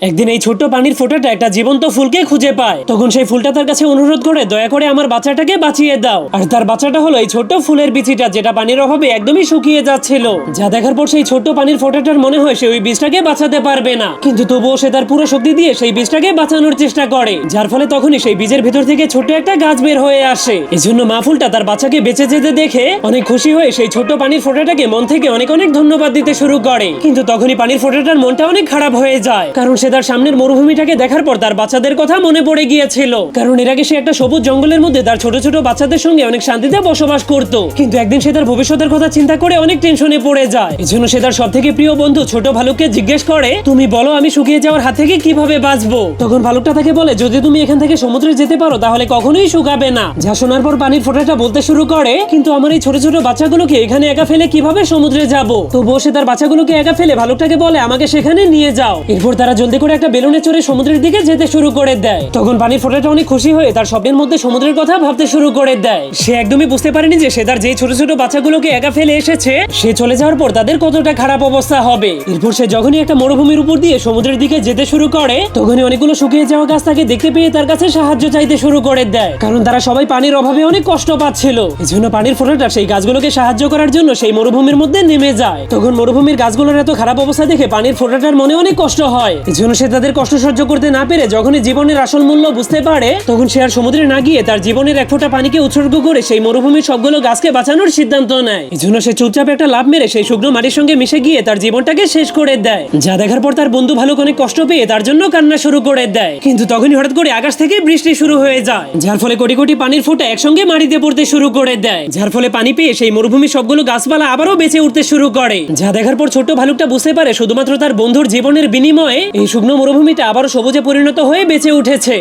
একদিন এই ছোট্ট পানির ফোঁটাটা একটা জীবন্ত ফুলকে খুঁজে পায়। তখন সেই ফুলটা তার কাছে অনুরোধ করে, দয়া করে আমার বাচ্চাটাকে বাঁচিয়ে দাও। আর তার বাচ্চাটা হলো এই ছোট্ট ফুলের বিচিটা, যেটা পানির অভাবে একদমই শুকিয়ে যাচ্ছিল। যা দেখার পর সেই ছোট্ট পানির ফোঁটাটার মনে হয় সে ওই বীজটাকে বাঁচাতে পারবে না। কিন্তু তবুও সে তার পুরো শক্তি দিয়ে সেই বীজটাকে বাঁচানোর চেষ্টা করে, যার ফলে তখনই সেই বীজের ভিতর থেকে ছোট্ট একটা গাছ বের হয়ে আসে। এই জন্য মা ফুলটা তার বাচ্চাকে বেঁচে যেতে দেখে অনেক খুশি হয়ে সেই ছোট্ট পানির ফোঁটাটাকে মন থেকে অনেক অনেক ধন্যবাদ দিতে শুরু করে। কিন্তু তখনই পানির ফোঁটাটার মনটা অনেক খারাপ হয়ে যায়, কারণ সে তার সামনের মরুভূমিটাকে দেখার পর তার বাচ্চাদের কথা মনে পড়ে গিয়েছিল। কারণ এর আগে সে একটা সবুজ জঙ্গলের মধ্যে তার ছোট ছোট বাচ্চাদের সঙ্গে অনেক শান্তিতে বসবাস করত। কিন্তু একদিন সে তার ভবিষ্যতের কথা চিন্তা করে অনেক টেনশনে পড়ে যায়। এজন্য সে তার সব থেকে প্রিয় বন্ধু ছোট ভালুককে জিজ্ঞেস করে, তুমি বলো আমি শুকিয়ে যাওয়ার হাত থেকে কীভাবে বাঁচবো? তখন ভালুকটা তাকে বলে, যদি তুমি এখান থেকে সমুদ্রে যেতে পারো, তাহলে কখনোই শুকাবে না। যা শোনার পর পানির ফোঁটাটা বলতে শুরু করে, কিন্তু আমার এই ছোট ছোট বাচ্চাগুলোকে এখানে একা ফেলে কীভাবে সমুদ্রে যাব? তবুও সে তার বাচ্চাগুলোকে একা ফেলে ভালুকটাকে বলে, আমাকে সেখানে নিয়ে যাও। এরপর তারা জলদি করে একটা বেলুনে চড়ে সমুদ্রের দিকে যেতে শুরু করে দেয়। তখন পানির ফোঁটাটা অনেক খুশি হয়ে তার স্বপ্নের মধ্যে সমুদ্রের কথা ভাবতে শুরু করে দেয়। সে একদমই বুঝতে পারেনি যে সে তার যে ছোট ছোট বাচ্চাগুলোকে একা ফেলে এসেছে, সে চলে যাওয়ার পর তাদের কতটা খারাপ অবস্থা হবে। এরপর সে যখনই একটা মরুভূমির উপর দিয়ে সমুদ্রের দিকে যেতে শুরু করে, তখনই অনেকগুলো শুকিয়ে যাওয়া গাছ তাকে দেখতে পেয়ে তার কাছে সাহায্য চাইতে শুরু করে দেয়। কারণ তারা সবাই পানির অভাবে অনেক কষ্ট পাচ্ছিল। এজন্য পানির ফোঁটাটা সেই গাছগুলোকে সাহায্য করার জন্য সেই মরুভূমির মধ্যে নেমে যায়। তখন মরুভূমির গাছগুলোর এত খারাপ অবস্থা দেখে পানির ফোঁটাটার মনে অনেক কষ্ট হয়। সে তাদের কষ্ট সহ্য করতে না পেরে যখনই জীবনের আসল মূল্য বুঝতে পারে, তখন সে আর সমুদ্রে না গিয়ে তার জীবনের এক ফোঁটা পানিকে উৎসর্গ করে সেই মরুভূমির সবগুলো গাছকে বাঁচানোর সিদ্ধান্ত নেয়। এজন্য সে চুপচাপ একটা লাভ মেরে সেই শুকনো মাটির সঙ্গে মিশে গিয়ে তার জীবনটাকে শেষ করে দেয়। যা দেখার পর তার বন্ধু ভালো অনেক কষ্ট পেয়ে তার জন্য কান্না শুরু করে দেয়। কিন্তু তখনই হঠাৎ করে আকাশ থেকে বৃষ্টি শুরু হয়ে যায়, যার ফলে কোটি কোটি পানির ফোঁটা একসঙ্গে মাটিতে পড়তে শুরু করে দেয়। যার ফলে পানি পেয়ে সেই মরুভূমির সবগুলো গাছপালা আবারও বেঁচে উঠতে শুরু করে। যা দেখার পর ছোট ভালুকটা বুঝতে পারে শুধুমাত্র তার বন্ধুর জীবনের বিনিময়ে এই শুকনো মরুভূমিটা আবারও সবুজে পরিণত হয়ে বেঁচে উঠেছে।